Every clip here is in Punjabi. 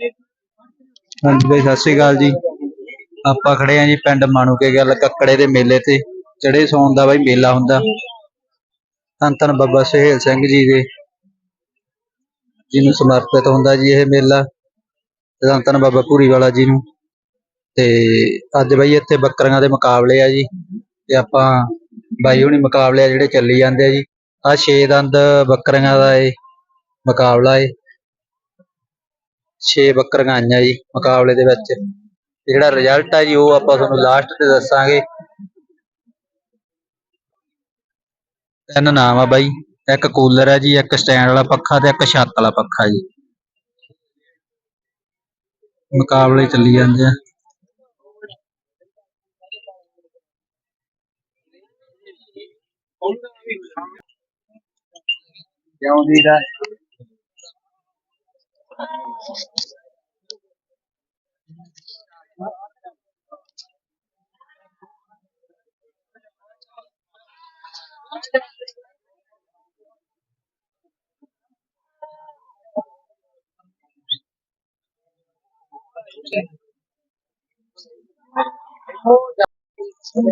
ਹਾਂਜੀ ਬਾਈ ਸਤਿ ਸ਼੍ਰੀ ਅਕਾਲ ਜੀ। ਆਪਾਂ ਖੜੇ ਆਂ ਜੀ ਪਿੰਡ ਮਾਣੂਕੇ ਗੱਲ ਕੱਕੜੇ ਦੇ ਮੇਲੇ ਤੇ। ਚੜੇ ਸੌਣ ਦਾ ਬਾਈ ਮੇਲਾ ਹੁੰਦਾ। ਧੰਨ ਧੰਨ ਬਾਬਾ ਸਹੇਲ ਸਿੰਘ ਜੀ ਦੇ, ਜਿਹਨੂੰ ਸਮਰਪਿਤ ਹੁੰਦਾ ਜੀ ਇਹ ਮੇਲਾ। ਤੇ ਧੰਨ ਧੰਨ ਬਾਬਾ ਭੂਰੀ ਵਾਲਾ ਜੀ ਨੂੰ। ਤੇ ਅੱਜ ਬਾਈ ਇੱਥੇ ਬੱਕਰੀਆਂ ਦੇ ਮੁਕਾਬਲੇ ਆ ਜੀ। ਤੇ ਆਪਾਂ ਬਾਈ ਹੁਣੀ ਮੁਕਾਬਲੇ ਆ ਜਿਹੜੇ ਚੱਲੀ ਜਾਂਦੇ ਆ ਜੀ। ਆ ਛੇ ਦੰਦ ਬੱਕਰੀਆਂ ਦਾ ਇਹ ਮੁਕਾਬਲਾ ਏ। ਛੇ ਬੱਕਰੀਆਂ ਆਈਆਂ ਜੀ ਮੁਕਾਬਲੇ ਦੇ ਵਿੱਚ। ਤੇ ਜਿਹੜਾ ਰਿਜ਼ਲਟ ਆ ਜੀ, ਉਹ ਆਪਾਂ ਤੁਹਾਨੂੰ ਲਾਸਟ ਤੇ ਦੱਸਾਂਗੇ। ਤਿੰਨ ਨਾਮ ਆ ਬਾਈ, ਇੱਕ ਕੂਲਰ ਹੈ ਜੀ, ਇੱਕ ਸਟੈਂਡ ਵਾਲਾ ਪੱਖਾ ਤੇ ਇੱਕ ਛੱਤ ਵਾਲਾ ਪੱਖਾ ਜੀ। ਮੁਕਾਬਲੇ ਚੱਲੀ ਜਾਂਦੇ ਆ। ਕਿਉਂ ਵੀਰਾ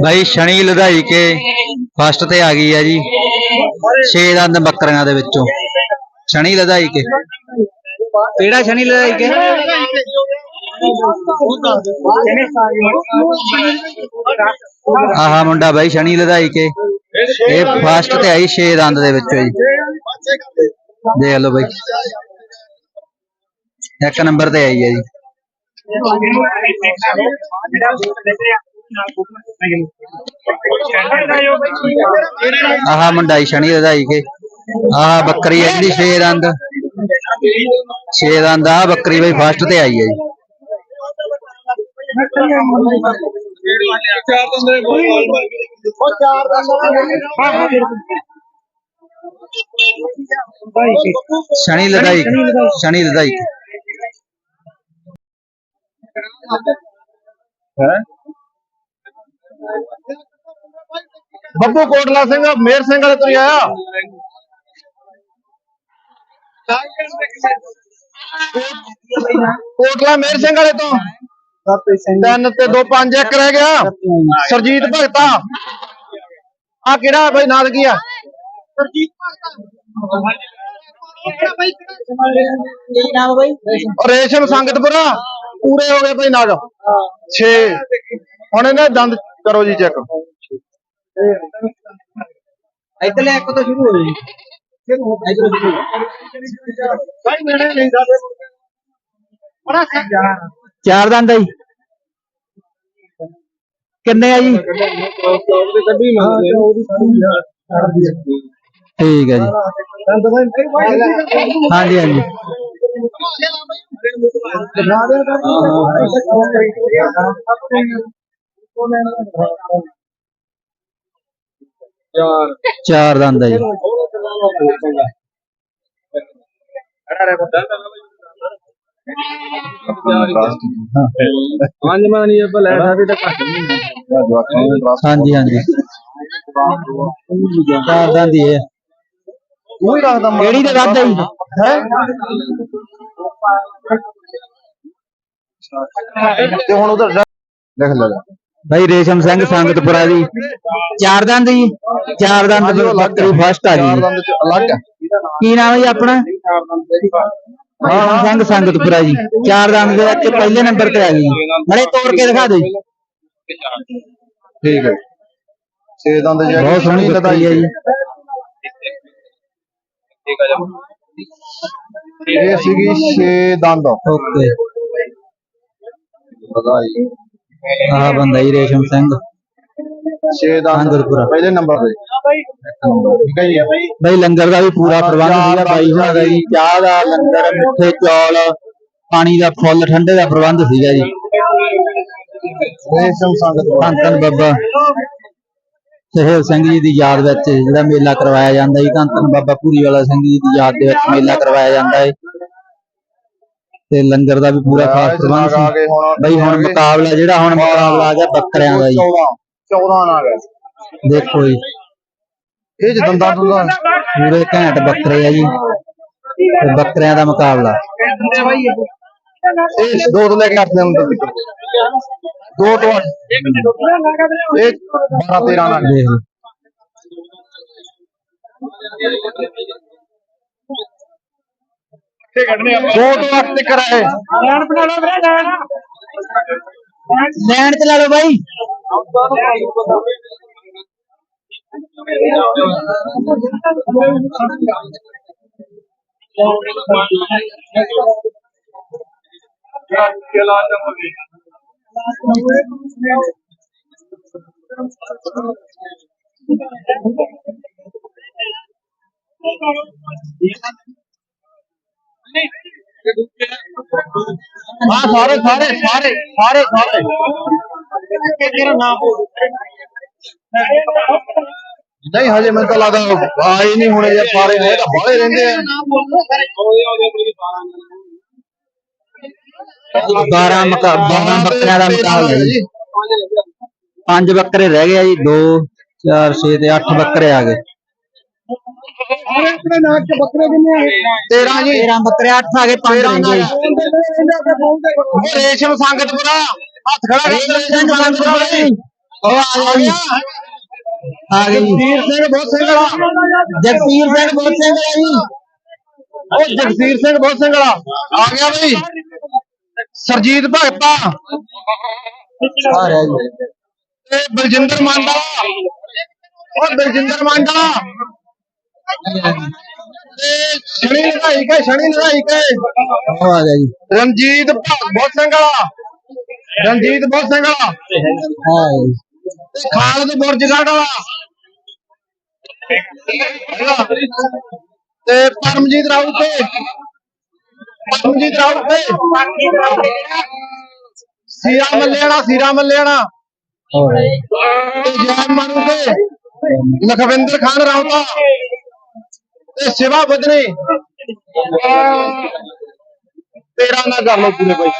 ਬਾਈ ਸ਼ਨੀ ਲਧਾਈ ਕੇ ਫਸਟ ਤੇ ਆ ਗਈ ਆ ਜੀ। ਛੇ ਦੰਦ ਬੱਕਰੀਆਂ ਦੇ ਵਿੱਚੋਂ। ਸ਼ਨੀ ਲਧਾਈ ਕੇ। ਕਿਹੜਾ ਸ਼ਨੀ ਲਧਾਈ ਕੇ? ਆਹਾ ਮੁੰਡਾ ਬਾਈ ਸ਼ਨੀ ਲਧਾਈ ਕੇ। ਇਹ ਫਸਟ ਤੇ ਆਈ ਛੇ ਦੰਦ ਦੇ ਵਿੱਚੋਂ ਜੀ। ਦੇਖ ਲਓ ਬਾਈ। ਇੱਕ ਨੰਬਰ ਤੇ ਆਈ ਹੈ ਜੀ। ਆਹ ਮੁੰਡਾ ਹੀ ਸ਼ਨੀ ਵਧਾਈ ਕੇ। ਆਹ ਬੱਕਰੀ ਹੈ ਜਿਹੜੀ ਛੇ ਦੰਦ ਛੇ ਦੰਦ ਆਹ ਬੱਕਰੀ ਬਈ ਫਸਟ ਤੇ ਆਈ ਹੈ ਜੀ। ਸ਼ਨੀ ਲਦਾਈ, ਸ਼ਨੀ ਲੜਾਈ ਬੱਬੂ ਕੋਟਲਾ ਸਿੰਘ, ਮੇਰ ਸਿੰਘ ਵਾਲੇ ਤੋਂ ਆਇਆ। ਕੋਟਲਾ ਮੇਰ ਸਿੰਘ ਵਾਲੇ ਤੋਂ। ਤਿੰਨ ਤੇ ਦੋ ਪੰਜ ਇੱਕ ਰਹਿ ਗਿਆ। ਸਰਜੀਤ ਭਗਤਾ। ਆ ਕਿਹੜਾ ਬਈ? ਨਾਲ ਕੀ ਆ? ਰੇਸ਼ਮ ਸੰਗਤਪੁਰਾ ਪੂਰੇ ਹੋ ਗਏ ਬਈ ਨਾਗ 6 ਹੁਣ ਇਹਨੇ ਦੰਦ ਕਰੋ ਜੀ ਚੈੱਕ ਇੱਧਰਲੇ ਇੱਕ ਤੋਂ ਸ਼ੁਰੂ ਹੋ ਜੀ ਭਾਈ ਮੇਰੇ ਨਹੀਂ ਸਾਡੇ ਬੜਾ ਚਾਰ ਦੰਦ ਆ ਜੀ। ਕਿੰਨੇ ਆ ਜੀ? ਠੀਕ ਹੈ ਜੀ। ਹਾਂਜੀ ਹਾਂਜੀ। ਚਾਰ ਦੰਦ ਆ ਜੀ। ਪੰਜ ਮਾਨੀ ਆਪਾਂ ਲੈ ਸਕਦੇ ਤਾਂ ਘੱਟ ਨਹੀਂ ਹਾਂਜੀ ਹਾਂਜੀ। ਚਾਰ ਦੰਦ ਹੀ ਹੈ। ਉਹ ਹੀ ਰੱਖਦਾ ਕਿਹੜੀ ਦਾ ਦੰਦ ਆ ਜੀ ਹੈ? ਤੇ ਹੁਣ ਉਧਰ ਲਿਖ ਲੈ। ਭਾਈ ਰੇਸ਼ਮ ਸਿੰਘ ਸੰਗਤਪੁਰਾ ਜੀ ਚਾਰ ਦੰਦ ਜੀ। ਚਾਰ ਦੰਦ ਬੱਕਰੀ ਫਸਟ ਆ ਚ ਅਲੱਗ ਹੈ। ਕੀ ਨਾਮ ਹੈ ਜੀ ਆਪਣਾ? ਰੇਸ਼ਮ ਸਿੰਘ ਸੰਗਤਪੁਰਾ ਜੀ। ਚਾਰ ਦੰਦ ਦੇ ਵਿੱਚ ਪਹਿਲੇ ਨੰਬਰ ਤੇ ਆ ਗਈ। ਮੜੇ ਤੋੜ ਕੇ ਦਿਖਾ ਦਿਓ ਜੀ। ਠੀਕ ਹੈ ਛੇ ਦੰਦ ਜੇ ਬਹੁਤ ਸੋਹਣੀ ਬੱਕਰੀ ਹੈ ਜੀ। ਇਹ ਸੀਗੀ ਛੇ ਦੰਦ। ਓਕੇ। ਵਧਾਈ ਆਹ ਬੰਦਾ ਜੀ ਰੇਸ਼ਮ ਸਿੰਘ। ਛੇ ਦੰਦ ਸੰਗਤਪੁਰਾ। ਪਹਿਲੇ ਨੰਬਰ ਤੇ। ਠੀਕ ਹੈ ਜੀ। ਬਈ ਲੰਗਰ ਦਾ ਵੀ ਪੂਰਾ ਪ੍ਰਬੰਧ ਸੀਗਾ ਬਾਈ ਹੁਣਾਂ ਦਾ ਜੀ। ਚਾਹ ਦਾ ਲੰਗਰ ਮਿੱਠੇ ਚੌਲ ਪਾਣੀ ਦਾ ਫੁੱਲ ਠੰਡੇ ਦਾ ਪ੍ਰਬੰਧ ਸੀਗਾ ਜੀ। ਰੇਸ਼ਮ ਸੰਗਤ ਧੰਨ ਬਾਬਾ। ਸਹਿਬ ਸਿੰਘ ਜੀ ਦੀ ਯਾਦ ਵਿੱਚ ਜਿਹੜਾ ਮੇਲਾ ਕਰਵਾਇਆ ਜਾਂਦਾ ਜੀ ਧੰਨ ਬਾਬਾ ਪੂਰੀ ਵਾਲਾ ਸਿੰਘ ਜੀ ਦੀ ਯਾਦ ਦੇ ਵਿੱਚ ਮੇਲਾ ਕਰਵਾਇਆ ਜਾਂਦਾ ਹੈ ਤੇ ਲੰਗਰ ਦਾ ਵੀ ਪੂਰਾ ਖਾਸ ਪ੍ਰਬੰਧ ਸੀ। ਬਈ ਹੁਣ ਮੁਕਾਬਲਾ ਜਿਹੜਾ ਹੁਣ ਮੁਕਾਬਲਾ ਆ ਗਿਆ ਬੱਕਰਿਆਂ ਦਾ ਜੀ। 14 14 ਨਾਲ ਦੇਖੋ ਜੀ। ਇਹ ਚ ਦੰਦਾਂ ਦੁੰਦਾਂ ਪੂਰੇ ਘੈਂਟ ਬੱਕਰੇ ਆ ਜੀ। ਤੇ ਬੱਕਰਿਆਂ ਦਾ ਮੁਕਾਬਲਾ। ਇਹ ਦੋ ਤੋਂ ਲੈ ਕੇ 8 ਦੇ ਅੰਦਰ ਤੱਕ। ਦੋ ਤੋਂ। ਇਹ 12 13 ਨਾਲ ਦੇਖ ਲਓ। ਦੋ ਤੋਂ ਅੱਠ ਤੱਕ ਹੈ ਲੈਣ ਤੇ ਲਾ ਲਓ ਬਾਈ ਹਾਂ ਸਾਰੇ ਸਾਰੇ ਸਾਰੇ ਸਾਰੇ ਸਾਰੇ ਤੇਰਾ ਨਾਮ ਨਹੀਂ ਹਜੇ ਮੈਨੂੰ ਤਾਂ ਲੱਗਦਾ ਆਏ ਨਹੀਂ ਹੋਣੇ ਜੇ ਸਾਰੇ ਨੇ ਇਹ ਤਾਂ ਬਾਹਲੇ ਰਹਿੰਦੇ ਆ 12 ਮਕਾ 12 ਬੱਕਰਿਆਂ ਦਾ ਮੁਕਾਬਲਾ ਹੈ ਜੀ ਪੰਜ ਬੱਕਰੇ ਰਹਿ ਗਏ ਆ ਜੀ 2 4 6 ਤੇ 8 ਬੱਕਰੇ ਆ ਗਏ ਆਪਣੇ ਨਾਕ ਚ ਬੱਕਰੇ ਕਿੰਨੇ ਆ? 13 ਜੀ। 13 ਬੱਕਰੇ 8 ਆ ਗਏ 5 ਰਹਿ ਗਏ। ਉਹ ਰੇਸ਼ਮ ਸੰਗਤਪੁਰਾ ਹੱਥ ਖੜਾ ਕਰ ਰੇਸ਼ਮ ਸੰਗਤਪੁਰਾ ਜੀ ਉਹ ਆ ਗਿਆ ਜੀ ਆ ਗਏ ਜੀ ਜਗਸੀਰ ਸਿੰਘ ਬਹੁਤ ਸਿੰਘਲਾ ਜਗਸੀਰ ਸਿੰਘ ਬਹੁਤ ਸਿੰਘ ਆ ਜੀ। ਉਹ ਜਗਸੀਰ ਸਿੰਘ ਬਹੁਤ ਸਿੰਘਲਾ ਆ ਗਿਆ ਬਈ। ਸਰਜੀਤ ਭਗਤਾ ਆ ਰਿਹਾ ਜੀ ਤੇ ਬਲਜਿੰਦਰ ਮੰਡਾ ਉਹ ਬਲਜਿੰਦਰ ਮੰਡਾ ਸ਼ਨੀ ਲੜਾਈ ਕੇ ਸ਼ਨੀ ਲੜਾਈ ਕੇ ਉਹ ਆ ਗਿਆ ਜੀ। ਰਣਜੀਤ ਬਹੁਤ ਸਿੰਘਲਾ ਰਣਜੀਤ ਬਹੁਤ ਹਾਂ ਜੀ। ਤੇ ਖਾਲਦ ਬੁਰਜਗੜ ਵਾਲਾ। ਤੇ ਪਰਮਜੀਤ ਰਾਉਤ ਤੇ ਪਰਮਜੀਤ ਰਾਉਤ ਤੇ ਸੀਰਾ ਮੱਲੇਣਾ ਸੀਰਾ ਰਿਹਾ ਜੀ ਤੇ ਜੈਨ ਤੇ। ਲਖਵਿੰਦਰ ਖਾਨ ਰਾਉਤਾ ਤੇ ਸਿਵਾ ਬਦਨੀ ਤੇਰਾ ਨਾ ਕਰ ਲੋ ਪੂਰੇ ਬਾਈ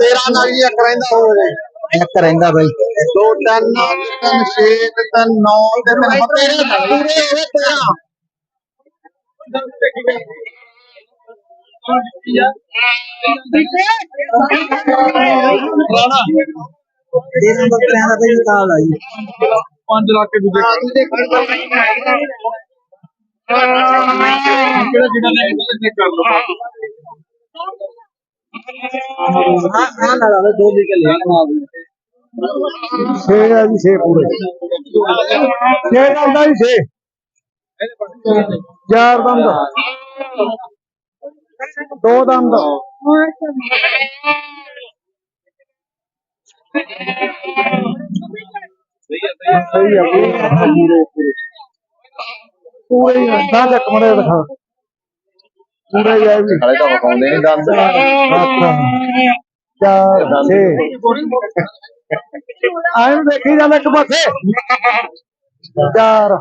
ਤੇਰਾ ਨਾਲ ਹੀ ਇੱਕ ਰਹਿੰਦਾ ਹੋਵੇ ਇੱਕ ਰਹਿੰਦਾ ਬਾਈ ਦੋ ਤਿੰਨ ਤਿੰਨ ਛੇ ਤੇ ਤਿੰਨ ਨੌ ਤੇ ਤਿੰਨ ਤੇਰੇ ਪੂਰੇ ਹੋਵੇ ਤੇਰਾ ਤੇਰਾਂ ਬੱਕਰਿਆਂ ਦਾ ਬਾਈ ਮੁਕਾਬਲਾ ਜੀ 5 ਲੱਖ ਦੇ ਦੂਜੇ ਕਿਹੜਾ ਜਿਹੜਾ ਲੈ ਕੇ ਕਰ ਲੋ ਹਾਂ ਹਾਂ ਲਾ ਲਾ ਦੋ ਲਿਖ ਲੈ ਛੇ ਆ ਜੀ ਛੇ ਪੂਰੇ ਛੇ ਦੰਦਾ ਜੀ ਛੇ ਚਾਰ ਦੰਦ ਦੋ ਦੰਦ ਸਹੀ ਆ। ਪੂਰੇ ਪੂਰੇ ਪੂਰੇ ਹੀ ਤਾਂ ਚੱਕ ਮੜੇ ਦਿਖਾ। ਪੂਰੇ ਹੀ ਆ ਵੀ। ਖੜੇ ਤਾਂ ਵਿਖਾਉਂਦੇ ਨਹੀਂ ਦੰਦ ਚਾਰ। ਛੇ ਆਏ ਨੂੰ ਦੇਖੀ ਜਾਂਦਾ ਇੱਕ ਪਾਸੇ। ਚਾਰ।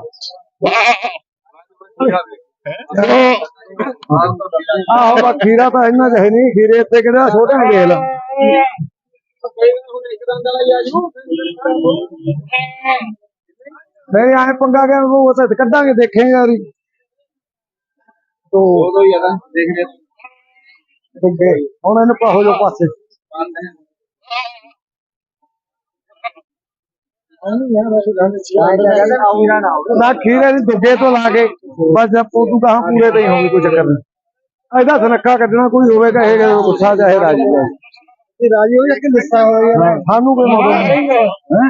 ਆਹੋ ਬਾ ਖੀਰਾ ਤਾਂ ਇੰਨਾ ਚਾਹੇ ਨਹੀਂ। ਖੀਰੇ ਇੱਥੇ ਕਿਹੜਾ ਛੋਟੇ ਨੇ ਦੇਖ ਲਾ। ਨਹੀਂ ਆਏ ਪੰਗਾ ਗਿਆ ਉਹ ਤਾਂ ਕੱਢਾਂਗੇ ਦੇਖੇਂਗੇ ਯਾਰੀ ਤੋ ਉਦੋਂ ਹੀ ਆਦਾ ਦੇਖ ਲੈ ਹੁਣ ਇਹਨੂੰ ਪਾਹੋ ਜੋ ਪਾਸੇ ਨਾ ਖੀਰੇ ਦੀ ਦੁੱਗੇ ਤੋਂ ਲਾ ਕੇ ਬਸ ਜਦ ਪੋਤੂ ਕਹਾਂ ਪੂਰੇ ਤੇ ਹੀ ਹੋਵੇ ਕੋਈ ਚੱਕਰ ਨਹੀਂ ਐਦਾ ਸਨੱਖਾ ਕੱਢਣਾ ਕੋਈ ਹੋਵੇ ਕਹੇਗਾ ਗੁੱਸਾ ਚਾਹੇ ਰਾਜੀ ਹੈ ਇਹ ਰਾਜੀ ਹੋਵੇ ਕਿ ਗੁੱਸਾ ਹੋਵੇ ਸਾਨੂੰ ਕੋਈ ਮਤਲਬ ਹੈ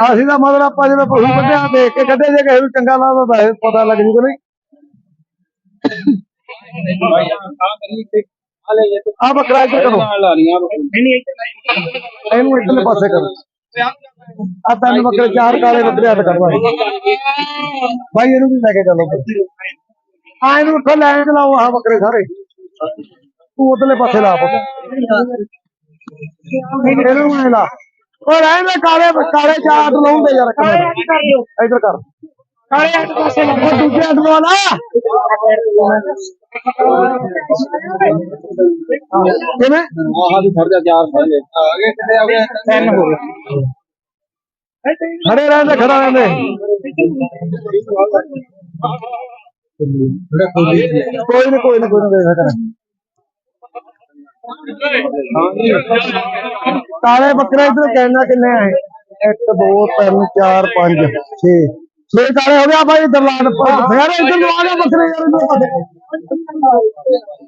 ਅਸੀਂ ਤਾਂ ਮਤਲਬ ਆਪਾਂ ਜਦੋਂ ਪਸ਼ੂ ਕੱਢਿਆ, ਦੇਖ ਕੇ ਕੱਢੇ, ਜੇ ਕਿਸੇ ਨੂੰ ਚੰਗਾ ਲੱਗਦਾ ਤਾਂ ਇਹ ਪਤਾ ਲੱਗ ਜੂਗਾ ਨਹੀਂ। ਆ ਬੱਕਰਾ ਇੱਧਰ ਕਰੋ। ਇਹਨੂੰ ਇੱਧਰਲੇ ਪਾਸੇ ਕਰੋ। ਆ ਤਿੰਨ ਬੱਕਰੇ, ਚਾਰ ਕਾਲੇ ਬੱਕਰੇ ਹੱਥ ਕਰਵਾ ਭਾਈ। ਇਹਨੂੰ ਵੀ ਲੈ ਕੇ ਚੱਲੋ ਆ ਇਹਨੂੰ ਉੱਥੋਂ ਲੈ ਕੇ ਲਾਓ ਆਹ ਬੱਕਰੇ ਸਾਰੇ। ਤੂੰ ਉਧਰਲੇ ਪਾਸੇ ਲਾ ਪੁੱਤ। ਇਹਨੂੰ ਲਾ। ਉਹ ਰਹਿਣ ਦੇ ਕਾਲੇ ਕਾਲੇ ਚਾਟ ਲਾਉਂਦੇ ਯਾਰ ਇੱਧਰ ਕਰ। ਕਾਲੇ ਅੱਠ ਪਾਸੇ ਲਾ ਉਹ ਦੂਜੇ ਅੱਠ ਲਵਾ ਲਾ ਕਿਵੇਂ? ਆਹ ਵੀ ਥੋੜਾ ਜਿਹਾ ਚਾਰ ਫੜ ਲੈ ਆ ਗਏ ਕਿੱਥੇ ਆ ਗਏ? ਤਿੰਨ ਹੋ ਗਏ। ਖੜੇ ਰਹਿੰਦੇ ਖੜਾ ਰਹਿੰਦੇ ਕੋਈ ਨਹੀਂ ਕੋਈ ਨਹੀਂ ਕੋਈ ਨਹੀਂ ਵੇਖ ਕਰਾਂ ਕਾਲੇ ਬੱਕਰੇ ਇਧਰ ਕਹਿਣਾ ਕਿੰਨੇ ਆਏ 1 2 3 4 5 6 ਛੇ। ਕਾਲੇ ਹੋ ਗਿਆ ਭਾਈ ਇਧਰ ਲਾਣ ਯਾਰ ਇਧਰ ਨੂੰ ਆ ਜਾ ਬੱਕਰੇ ਯਾਰ ਇਧਰ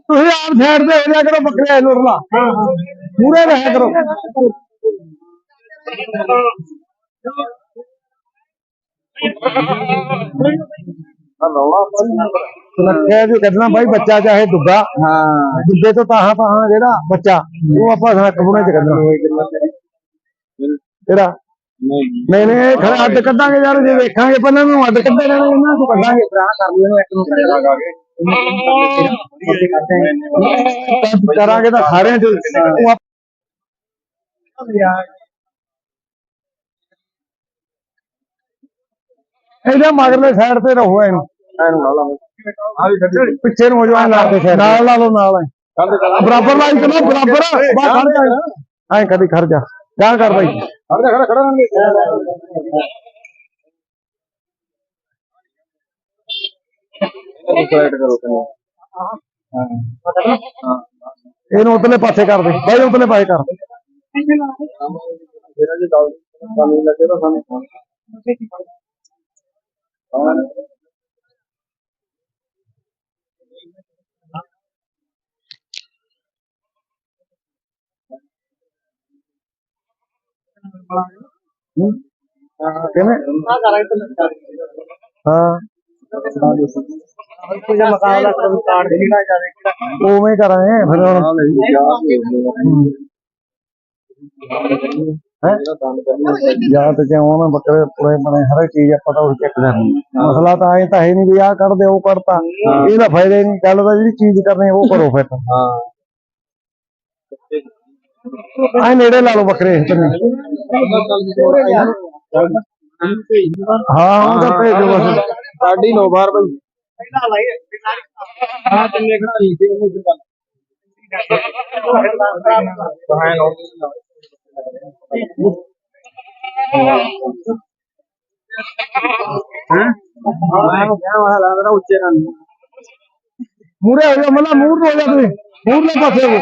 ਤੁਸੀਂ ਆਪ ਸਾਈਡ ਤੇ ਹੋ ਜਾ ਕਰੋ ਬੱਕਰੇ ਇਹਨੂੰ ਰਲਾ ਪੂਰੇ ਰਹਿ ਕਰੋ। ਸੁਨੱਖਿਆ ਵੀ ਕੱਢਣਾ ਭਾਈ ਬੱਚਾ ਚਾਹੇ ਦੁੱਗਾ। ਹਾਂ। ਦੁੱਗੇ ਤੋਂ ਤਾਹਾਂ ਤਾਹਾਂ ਜਿਹੜਾ ਬੱਚਾ ਉਹ ਆਪਾਂ ਸਨੱਖ ਬੁਣੇ ਚ ਕੱਢਣਾ। ਤੇਰਾ ਨਹੀਂ ਨਹੀਂ ਖੜਾ ਅੱਡ ਕੱਢਾਂਗੇ ਯਾਰ ਜੇ ਵੇਖਾਂਗੇ ਪਹਿਲਾਂ ਨੂੰ ਅੱਡ ਕੱਢੇ ਰਹਿਣਾ ਇਹਨਾਂ ਤੋਂ ਕੱਢਾਂਗੇ। ਕਰ ਲਿਓ ਇੱਕ ਨੂੰ ਕਰਾਂਗੇ ਤਾਂ ਸਾਰਿਆਂ ਚ। ਇਹਦੇ ਮਗਰਲੇ ਸਾਈਡ ਤੇ ਰਹੋ ਇਹਨੂੰ। ਪਿੱਛੇ ਨੂੰ ਹੋ ਜਾਓ ਨਾਲ ਲਾ ਲਓ ਨਾਲ ਐਂ। ਬਰਾਬਰ ਲਾਈ ਚਲੋ ਬਰਾਬਰ। ਬਾ ਖੜ ਜਾ। ਐਂ ਕਦੀ ਖੜ ਜਾ। ਜਾ ਕਰ ਬਾਈ। ਖੜ ਜਾ ਖੜਾ ਖੜਾ ਇਹਨੂੰ ਉਤਲੇ ਪਾਸੇ ਕਰ ਦੇ। ਬਾਈ ਉਤਲੇ ਪਾਸੇ ਕਰ। ਕਿਵੇਂ ਹਾਂ ਉਵੇਂ ਹੀ ਕਰਾਂਗੇ ਫਿਰ ਹੁਣ ਹੈਂ? ਜਾਂ ਤੇ ਜਿਉਂ ਨਾ ਬੱਕਰੇ ਪੂਰੇ ਬਣੇ ਹਰ ਇੱਕ ਚੀਜ਼ ਆਪਾਂ ਤਾਂ ਉਹ ਚੈੱਕ ਕਰਨੀ ਮਸਲਾ ਤਾਂ ਐ ਤਾਂ ਹੈ ਨਹੀਂ ਵੀ ਆਹ ਕੱਢ ਦੇ ਉਹ ਕੱਢਤਾ ਇਹਦਾ ਫਾਇਦਾ ਹੀ ਨਹੀਂ ਗੱਲ ਤਾਂ ਜਿਹੜੀ ਚੀਜ਼ ਕਰਨੀ ਉਹ ਕਰੋ ਫਿਰ ਹਾਂ ਐ ਨੇੜੇ ਲਾ ਲਓ ਬੱਕਰੇ ਤਿੰਨੇ। ਹਾਂ ਉਹ ਤਾਂ ਭੇਜ ਦਿਓ ਬਸ। ਸਾਡੀ ਨੋ ਬਾਰ ਬਈ ਮੂਰੇ ਹੋ? ਜਾ ਮਤਲਬ ਮੂਰ ਨੂੰ ਹੋ ਜਾ ਤੁਸੀਂ ਮੂਰਲੇ ਪਾਸੇ ਹੋ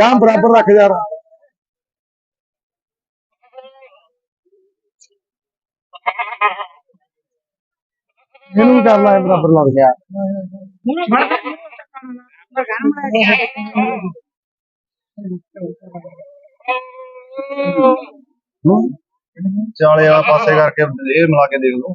ਗਾਂ ਬਰਾਬਰ ਰੱਖ ਯਾਰ। ਇਹਨੂੰ ਕਰ ਲਾ ਬਰਾਬਰ ਲੱਗ ਗਿਆ ਚਾਲੇ ਵਾਲਾ ਪਾਸੇ ਕਰਕੇ ਇਹ ਮਿਲਾ ਕੇ ਦੇਖ ਲਓ।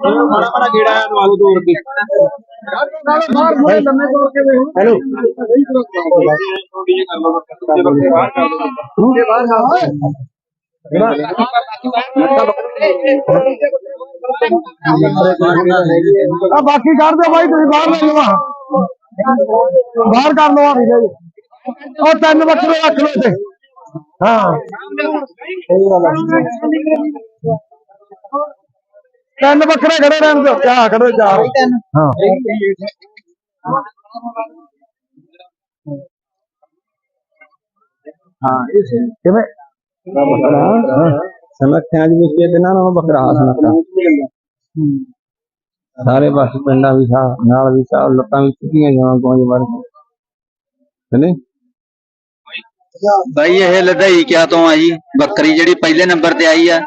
ਮਾੜਾ ਮਾੜਾ ਗੇੜਾ ਆ ਦਵਾ ਦੋ। ਕੇ ਬਾਹਰ ਮੂਰੇ ਲੰਮੇ ਤੋੜ ਕੇ ਵੇਖੋ ਹੈਲੋ। ਆ ਬਾਕੀ ਕਰ ਦਿਓ ਬਾਈ ਤੁਸੀਂ ਬਾਹਰ ਲੈ ਲਵਾ ਬਾਹਰ ਕਰ ਲਵਾ ਉਹ ਤਿੰਨ ਬੱਕਰੇ ਰੱਖ ਲਓ ਤੇ ਹਾਂ। ਸਹੀ ਗੱਲ ਹੈ ਤਿੰਨ ਬੱਕਰੇ ਖੜੇ ਰਹਿਣ ਦਿਓ ਕਿਆ ਖੜੇ ਚਾਰ ਹਾਂ। ਹਾਂ। ਇਹ ਸਹੀ ਕਿਵੇਂ? ਸਮੱਖਿਆ ਜੀ ਵਿੱਚ ਇਹਨਾਂ ਨਾਲ ਬੱਕਰਾ ਸਮੱਖਿਆ ਸਾਰੇ ਪਾਸੇ ਪਿੰਡਾਂ ਵੀ ਸਾ ਨਾਲ ਵੀ ਸਾ ਲੱਤਾਂ ਵੀ ਚੁੱਕੀਆਂ ਜਾਵਾਂ ਕੋਈ ਵਾਰ ਹਨੇ ਬਾਈ, ਇਹ ਲਦਾਈ ਕਿਆ ਤੋਂ ਆ ਜੀ? ਬੱਕਰੀ ਜਿਹੜੀ ਪਹਿਲੇ ਨੰਬਰ ਤੇ ਆਈ ਆ,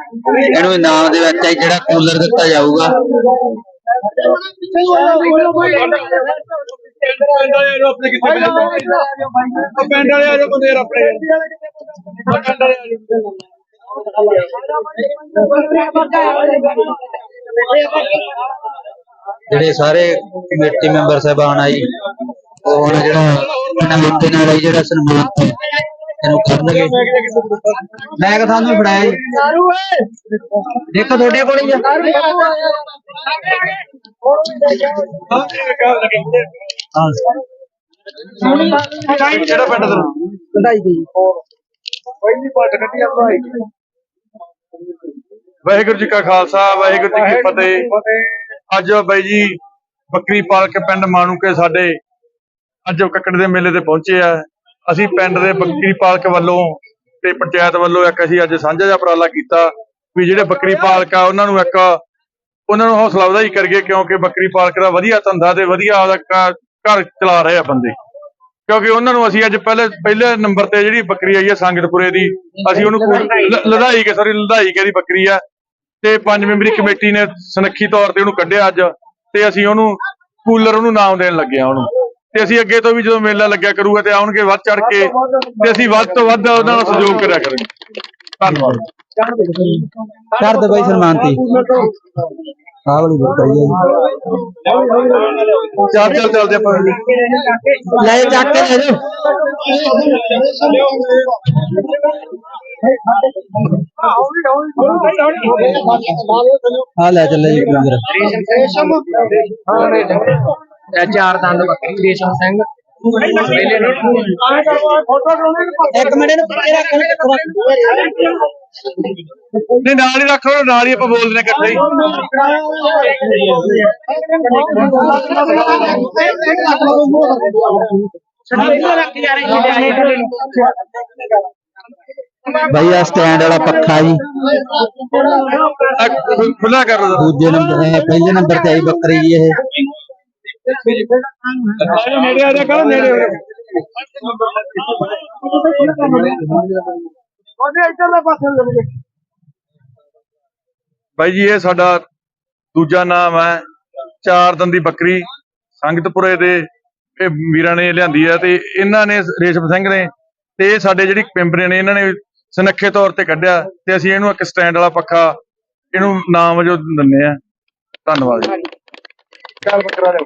ਇਹਨੂੰ ਇਨਾਮ ਦੇ ਵਿੱਚ ਜਿਹੜਾ ਕੂਲਰ ਦਿੱਤਾ ਜਾਊਗਾ। ਪਿੰਡ ਵਾਲੇ ਆ ਜੋ ਬੰਦੇ ਆਪਣੇ ਜਿਹੜੇ ਸਾਰੇ ਕਮੇਟੀ ਮੈਂਬਰ ਸਾਹਿਬਾਨ ਆ ਜੀ, ਉਹ ਹੁਣ ਜਿਹੜਾ ਇਹਨਾਂ ਮੁੱਦੇ ਨਾਲ ਜਿਹੜਾ ਸਨਮਾਨ ਇਹਨੂੰ ਖੜ ਲਗੇ। ਮੈਂ ਕਿ ਤੁਹਾਨੂੰ ਫੜਾਇਆ ਜੀ। ਦੇਖੋ ਤੁਹਾਡੇ ਕੋਲ ਹੀ ਆ। ਕਿਹੜਾ ਪਿੰਡ ਦਾ ਵਧਾਈ ਗਈ ਪਹਿਲੀ ਪੱਟ ਕੱਢੀ ਆ ਭਾਈ ਵਾਹਿਗੁਰੂ ਜੀ ਕਾ ਖਾਲਸਾ ਵਾਹਿਗੁਰੂ ਜੀ ਕੀ ਫਤਿਹ। ਅੱਜ ਬਾਈ ਜੀ ਬੱਕਰੀ ਪਾਲ ਕੇ ਪਿੰਡ ਮਾਣੂਕੇ ਸਾਡੇ ਅੱਜ ਕੱਕੜ ਦੇ ਮੇਲੇ ਤੇ ਪਹੁੰਚੇ ਆ। ਅਸੀਂ ਪਿੰਡ ਦੇ ਬੱਕਰੀ ਪਾਲਕ ਵੱਲੋਂ ਤੇ ਪੰਚਾਇਤ ਵੱਲੋਂ ਇੱਕ ਅਸੀਂ ਅੱਜ ਸਾਂਝਾ ਜਿਹਾ ਉਪਰਾਲਾ ਕੀਤਾ ਵੀ ਜਿਹੜੇ ਬੱਕਰੀ ਪਾਲਕ ਆ, ਉਹਨਾਂ ਨੂੰ ਇੱਕ ਉਹਨਾਂ ਨੂੰ ਹੌਸਲਾ ਵਧਾਈ ਕਰਕੇ ਕਿਉਂਕਿ ਬੱਕਰੀ ਪਾਲਕ ਦਾ ਵਧੀਆ ਧੰਦਾ ਤੇ ਵਧੀਆ ਆਪਦਾ ਘਰ ਚਲਾ ਰਹੇ ਆ ਬੰਦੇ। ਕਿਉਂਕਿ ਉਹਨਾਂ ਨੂੰ ਅਸੀਂ ਅੱਜ ਪਹਿਲੇ ਪਹਿਲੇ ਨੰਬਰ ਤੇ ਜਿਹੜੀ ਬੱਕਰੀ ਆਈ ਹੈ ਸੰਗਤਪੁਰੇ ਦੀ, ਅਸੀਂ ਉਹਨੂੰ ਲ- ਲਧਾਈ ਕੇ ਸੌਰੀ ਲਧਾਈ ਕੇ ਦੀ ਬੱਕਰੀ ਆ ਤੇ ਪੰਜ ਮੈਂਬਰੀ ਕਮੇਟੀ ਨੇ ਸੁਨੱਖੀ ਤੌਰ ਤੇ ਉਹਨੂੰ ਕੱਢਿਆ ਅੱਜ ਤੇ ਅਸੀਂ ਉਹਨੂੰ ਕੂਲਰ ਉਹਨੂੰ ਨਾਮ ਦੇਣ ਲੱਗੇ ਆ ਉਹਨੂੰ। ਤੇ ਅਸੀਂ ਅੱਗੇ ਤੋਂ ਵੀ ਜਦੋਂ ਮੇਲਾ ਲੱਗਿਆ ਕਰੂਗਾ ਤੇ ਆਉਣਗੇ ਵੱਧ ਚੜ ਕੇ ਤੇ ਅਸੀਂ ਵੱਧ ਤੋਂ ਵੱਧ ਉਹਨਾਂ ਨਾਲ ਸਹਿਯੋਗ ਕਰਿਆ ਕਰਾਂਗੇ। ਧੰਨਵਾਦ। ਕਰ ਦੇ ਬਾਈ ਸਨਮਾਨਤੀ ਆਹ ਵਾਲੀ ਬੱਕਰੀ ਹੈ ਚੱਲ ਚੱਲ ਚੱਲਦੇ ਆਪਾਂ ਲੈ ਚੱਕ ਕੇ ਲੈ ਜਾਓ। ਆ ਲੈ ਚੱਲੇ ਜੀ ਅੰਦਰ ਚਾਰ ਦੰਦ ਬੱਕਰੀ ਰੇਸ਼ਮ ਸਿੰਘ। ਇੱਕ ਮਿੰਟ ਇਹਨੂੰ ਪਿੱਛੇ ਰੱਖ ਨਹੀਂ ਨਾਲ ਹੀ ਰੱਖ ਲਓ ਨਾਲ ਹੀ ਆਪਾਂ ਬੋਲਦੇ ਨੇ ਇਕੱਠੇ ਹੀ। ਬਾਈ ਆ ਸਟੈਂਡ ਵਾਲਾ ਪੱਖਾ ਜੀ। ਆਹ ਖੁ- ਖੁੱਲਾ ਕਰ ਲਓ ਦੂਜੇ ਨੰਬਰ ਇਹ ਪਹਿਲੇ ਨੰਬਰ ਤੇ ਆਈ ਬੱਕਰੀ ਜੀ ਇਹ। ਨੇੜੇ ਆ ਜਾ ਕਰ ਨੇੜੇ ਹੋ ਉਹਦੇ ਇੱਧਰਲੇ ਪਾਸੇ ਲੱਗੇ ਬਾਈ ਜੀ ਇਹ ਸਾਡਾ ਦੂਜਾ ਨਾਮ ਹੈ ਚਾਰ ਦੰਦੀ ਬੱਕਰੀ ਸੰਗਤਪੁਰੇ ਦੇ ਇਹ ਵੀਰਾਂ ਨੇ ਲਿਆਂਦੀ ਹੈ ਤੇ ਇਹਨਾਂ ਨੇ ਰੇਸ਼ਮ ਸਿੰਘ ਨੇ ਤੇ ਇਹ ਸਾਡੇ ਜਿਹੜੀ ਪਿੰਬਰੇ ਨੇ ਇਹਨਾਂ ਨੇ ਸੁਨੱਖੇ ਤੌਰ ਤੇ ਕੱਢਿਆ ਤੇ ਅਸੀਂ ਇਹਨੂੰ ਇੱਕ ਸਟੈਂਡ ਵਾਲਾ ਪੱਖਾ ਇਹਨੂੰ ਨਾਮ ਵਜੋਂ ਦਿੰਨੇ ਆ ਧੰਨਵਾਦ ਜੀ। ਚੱਲ ਬੱਕਰਾ ਲਿਓ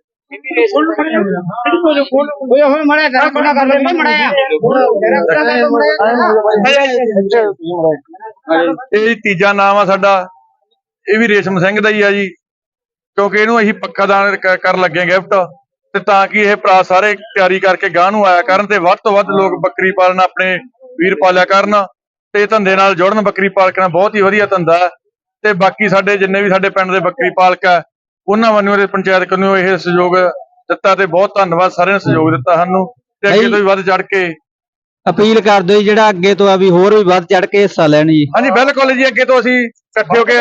ਓਏ ਹੋਏ ਮੜਿਆ ਘਰ ਬਣਾ ਕਰ ਲੈ ਮੜਿਆ ਇਹ ਤੀਜਾ ਨਾਮ ਆ ਸਾਡਾ। ਇਹ ਵੀ ਰੇਸ਼ਮ ਸਿੰਘ ਦਾ ਹੀ ਆ ਜੀ। ਕਿਉਂਕਿ ਇਹਨੂੰ ਅਸੀਂ ਪੱਖਾ ਦਾਨ ਕ- ਕਰਨ ਲੱਗੇ ਗਿਫਟ। ਤੇ ਤਾਂ ਕਿ ਇਹ ਭਰਾ ਸਾਰੇ ਤਿਆਰੀ ਕਰਕੇ ਗਾਂ ਨੂੰ ਆਇਆ ਕਰਨ ਤੇ ਵੱਧ ਤੋਂ ਵੱਧ ਲੋਕ ਬੱਕਰੀ ਪਾਲਣ ਆਪਣੇ ਵੀਰ ਪਾਲਿਆ ਕਰਨ। ਤੇ ਧੰਦੇ ਨਾਲ ਜੁੜਨ, ਬੱਕਰੀ ਪਾਲਕਣਾ ਬਹੁਤ ਹੀ ਵਧੀਆ ਧੰਦਾ। ਤੇ ਬਾਕੀ ਸਾਡੇ ਜਿੰਨੇ ਵੀ ਸਾਡੇ ਪਿੰਡ ਦੇ ਬੱਕਰੀ ਪਾਲਕ ਆ ਉਹਨਾਂ ਵੱਲੋਂ ਤੇ ਪੰਚਾਇਤ ਵੱਲੋਂ ਇਹ ਸਹਿਯੋਗ ਦਿੱਤਾ ਤੇ ਬਹੁਤ ਧੰਨਵਾਦ ਸਾਰਿਆਂ ਨੇ ਸਹਿਯੋਗ ਦਿੱਤਾ ਸਾਨੂੰ ਤੇ ਅੱਗੇ ਤੋਂ ਵੀ ਵੱਧ ਚੜ ਕੇ ਅਪੀਲ ਕਰ ਦਿਓ ਜੀ ਜਿਹੜਾ ਅੱਗੇ ਤੋਂ ਆ ਵੀ ਹੋਰ ਵੀ ਵੱਧ ਚੜ ਕੇ ਹਿੱਸਾ ਲੈਣ ਜੀ। ਹਾਂਜੀ ਬਿਲਕੁਲ ਜੀ ਅੱਗੇ ਤੋਂ ਅਸੀਂ ਇਕੱਠੇ ਹੋ ਕੇ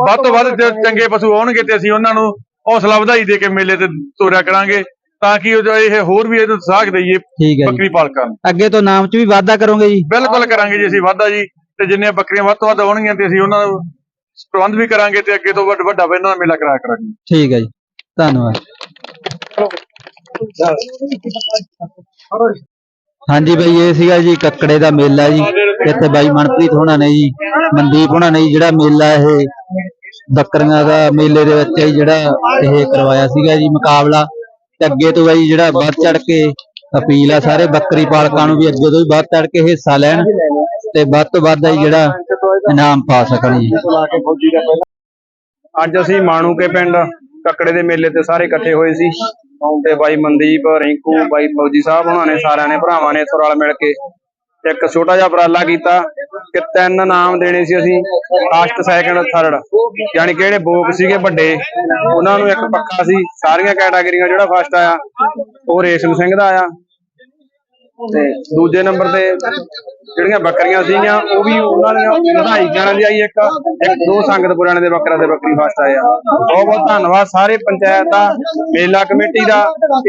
ਵੱਧ ਤੋਂ ਵੱਧ ਚੰਗੇ ਪਸ਼ੂ ਆਉਣਗੇ ਤੇ ਅਸੀਂ ਉਹਨਾਂ ਨੂੰ ਹੌਸਲਾ ਵਧਾਈ ਦੇ ਕੇ ਮੇਲੇ ਤੇ ਤੋਰਿਆ ਕਰਾਂਗੇ ਤਾਂ ਕਿ ਇਹ ਹੋਰ ਵੀ ਇਹਨੂੰ ਸਾਖ ਦਈਏ ਬੱਕਰੀ ਪਾਲਕਾਂ ਨੂੰ। ਅੱਗੇ ਤੋਂ ਨਾਮ 'ਚ ਵੀ ਵਾਧਾ ਕਰੋਗੇ ਜੀ। ਬਿਲਕੁਲ ਕਰਾਂਗੇ ਜੀ ਅਸੀਂ ਵਾਧਾ ਜੀ ਤੇ ਜਿੰਨੀਆਂ ਬੱਕਰੀਆਂ ਵੱਧ ਤੋਂ ਵੱਧ ਆਉਣਗੀਆਂ ਤੇ ਅਸੀਂ ਉਹਨਾਂ ਨੂੰ ਪ੍ਰਬੰਧ ਵੀ ਕਰਾਂਗੇ ਤੇ ਅੱਗੇ ਤੋਂ ਵੱਡ ਵੱਡਾ ਇਹਨਾਂ ਦਾ ਮੇਲਾ ਕਰਾਇਆ ਕਰਾਂਗੇ। ਠੀਕ ਹੈ ਜੀ। ਧੰਨਵਾਦ। ਹਾਂਜੀ ਬਈ, ਇਹ ਸੀਗਾ ਜੀ ਕੱਕੜੇ ਦਾ ਮੇਲਾ ਜੀ। ਇੱਥੇ ਬਾਈ ਮਨਪ੍ਰੀਤ ਹੋਣਾ ਨੇ ਜੀ, ਮਨਦੀਪ ਹੋਣਾ ਨੇ ਜਿਹੜਾ ਮੇਲਾ ਇਹ ਬੱਕਰੀਆਂ ਦਾ ਮੇਲੇ ਦੇ ਵਿੱਚ ਜਿਹੜਾ ਇਹ ਕਰਵਾਇਆ ਸੀਗਾ ਜੀ ਮੁਕਾਬਲਾ। ਤੇ ਅੱਗੇ ਤੋਂ ਬਾਈ ਜਿਹੜਾ ਵੱਧ ਚੜ ਕੇ ਅਪੀਲ ਆ ਸਾਰੇ ਬੱਕਰੀ ਪਾਲਕਾਂ ਨੂੰ ਵੀ ਅੱਗੇ ਤੋਂ ਵੀ ਵੱਧ ਚੜ ਕੇ ਹਿੱਸਾ ਲੈਣ। ਤੇ ਵੱਧ ਤੋਂ ਵੱਧ ਹੀ ਜਿਹੜਾ ਇਨਾਮ ਪਾ ਸਕਣ ਜੀ। ਅੱਜ ਅਸੀਂ ਮਾਣੂਕੇ ਪਿੰਡ ਕੱਕੜੇ ਦੇ ਮੇਲੇ ਤੇ ਸਾਰੇ ਇਕੱਠੇ ਹੋਏ ਸੀ। ਤੇ ਬਾਈ ਮਨਦੀਪ, ਰਿੰਕੂ, ਬਾਈ ਫੌਜੀ ਸਾਹਿਬ ਉਹਨਾਂ ਨੇ, ਸਾਰਿਆਂ ਨੇ, ਭਰਾਵਾਂ ਨੇ ਇੱਥੋਂ ਮਿਲ ਕੇ ਇੱਕ ਛੋਟਾ ਜਿਹਾ ਉਪਰਾਲਾ ਕੀਤਾ ਕਿ ਤਿੰਨ ਨਾਮ ਦੇਣੇ ਸੀ ਅਸੀਂ ਫਸਟ ਸੈਕਿੰਡ ਥਰਡ ਯਾਨੀ ਕਿ ਜਿਹੜੇ ਬੋਕ ਸੀਗੇ ਵੱਡੇ, ਉਹਨਾਂ ਨੂੰ ਇੱਕ ਪੱਕਾ ਸੀ। ਸਾਰੀਆਂ ਕੈਟਾਗਰੀਆਂ ਜਿਹੜਾ ਫਸਟ ਆਇਆ, ਉਹ ਰੇਸ਼ਮ ਸਿੰਘ ਦਾ ਆਇਆ। ਤੇ ਦੂਜੇ ਨੰਬਰ ਤੇ ਜਿਹੜੀਆਂ ਬੱਕਰੀਆਂ ਸੀਗੀਆਂ, ਉਹ ਵੀ ਉਹਨਾਂ ਦੀਆਂ ਵਧਾਈ ਜਾਣ ਦੀ ਆਈ ਇੱਕ ਇੱਕ, ਦੋ ਸੰਗਤਪੁਰਾਣੇ ਦੇ ਬੱਕਰਾ ਤੇ ਬੱਕਰੀ ਫਸਟ ਆਇਆ ਬਹੁਤ ਬਹੁਤ ਧੰਨਵਾਦ ਸਾਰੇ ਪੰਚਾਇਤ ਦਾ, ਮੇਲਾ ਕਮੇਟੀ ਦਾ,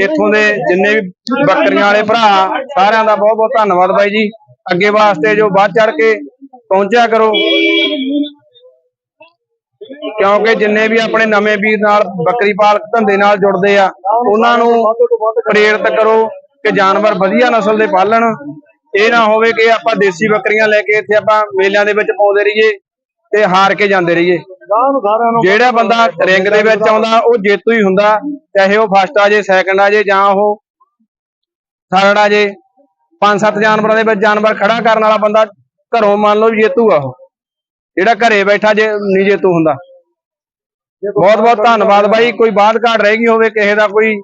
ਇੱਥੋਂ ਦੇ ਜਿੰਨੇ ਵੀ ਬੱਕਰੀਆਂ ਵਾਲੇ ਭਰਾ, ਸਾਰਿਆਂ ਦਾ ਬਹੁਤ ਬਹੁਤ ਧੰਨਵਾਦ ਬਾਈ ਜੀ। ਅੱਗੇ ਵਾਸਤੇ ਜੋ ਵੱਧ ਚੜ ਕੇ ਪਹੁੰਚਿਆ ਕਰੋ। ਕਿਉਂਕਿ ਜਿੰਨੇ ਵੀ ਆਪਣੇ ਨਵੇਂ ਵੀਰ ਨਾਲ ਬੱਕਰੀ ਪਾਲਕ ਧੰਦੇ ਨਾਲ ਜੁੜਦੇ ਆ, ਉਹਨਾਂ ਨੂੰ ਪ੍ਰੇਰਿਤ ਕਰੋ। ਕਿ ਜਾਨਵਰ ਵਧੀਆ ਨਸਲ ਦੇ ਪਾਲਣ। ਇਹ ਨਾ ਹੋਵੇ ਕਿ ਆਪਾਂ ਦੇਸੀ ਬੱਕਰੀਆਂ ਲੈ ਕੇ ਇੱਥੇ ਆਪਾਂ ਮੇਲਿਆਂ ਦੇ ਵਿੱਚ ਪਾਉਂਦੇ ਰਹੀਏ ਤੇ ਹਾਰ ਕੇ ਜਾਂਦੇ ਰਹੀਏ। ਜਿਹੜਾ ਬੰਦਾ ਰਿੰਗ ਦੇ ਵਿੱਚ ਆਉਂਦਾ ਉਹ ਜੇਤੂ ਹੀ ਹੁੰਦਾ ਚਾਹੇ ਉਹ ਫਸਟ ਆ ਜੇ ਸੈਕੰਡ ਆ ਜੇ ਜਾਂ ਉਹ ਥਰਡ ਆ ਜੇ। ਪੰਜ ਸੱਤ ਜਾਨਵਰਾਂ ਦੇ ਵਿੱਚ ਜਾਨਵਰ ਖੜਾ ਕਰਨ ਵਾਲਾ ਬੰਦਾ ਘਰੋਂ ਮੰਨ ਲਓ ਜੇਤੂ ਆ ਉਹ। ਜਿਹੜਾ ਘਰੇ ਬੈਠਾ ਜੇ ਨਹੀਂ ਜੇਤੂ ਹੁੰਦਾ। ਬਹੁਤ ਬਹੁਤ ਧੰਨਵਾਦ ਬਾਈ ਕੋਈ ਬਾਤ ਘਾਟ ਰਹਿ ਗਈ ਹੋਵੇ ਕਿਸੇ ਦਾ ਕੋਈ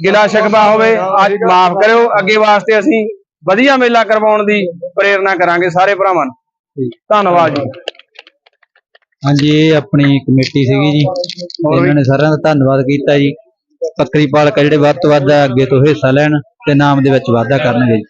ਗਿਲਾ ਸ਼ਿਕਵਾ ਹੋਵੇ ਅੱਜ ਮਾਫ ਕਰਿਓ। ਅੱਗੇ ਵਾਸਤੇ ਅਸੀਂ ਵਧੀਆ ਮੇਲਾ ਕਰਵਾਉਣ ਦੀ ਪ੍ਰੇਰਣਾ ਕਰਾਂਗੇ ਸਾਰੇ ਭਰਾਵਾਂ ਨੂੰ। ਧੰਨਵਾਦ ਜੀ। ਹਾਂਜੀ ਇਹ ਆਪਣੀ ਕਮੇਟੀ ਸੀਗੀ ਜੀ। ਇਹਨਾਂ ਨੇ ਸਾਰਿਆਂ ਦਾ ਧੰਨਵਾਦ ਕੀਤਾ ਜੀ। ਬੱਕਰੀ ਪਾਲਕ ਜਿਹੜੇ ਵੱਧ ਤੋਂ ਵੱਧ ਅੱਗੇ ਤੋਂ ਹਿੱਸਾ ਲੈਣ ਤੇ ਨਾਮ ਦੇ ਵਿੱਚ ਵਾਧਾ ਕਰਨਗੇ ਜੀ।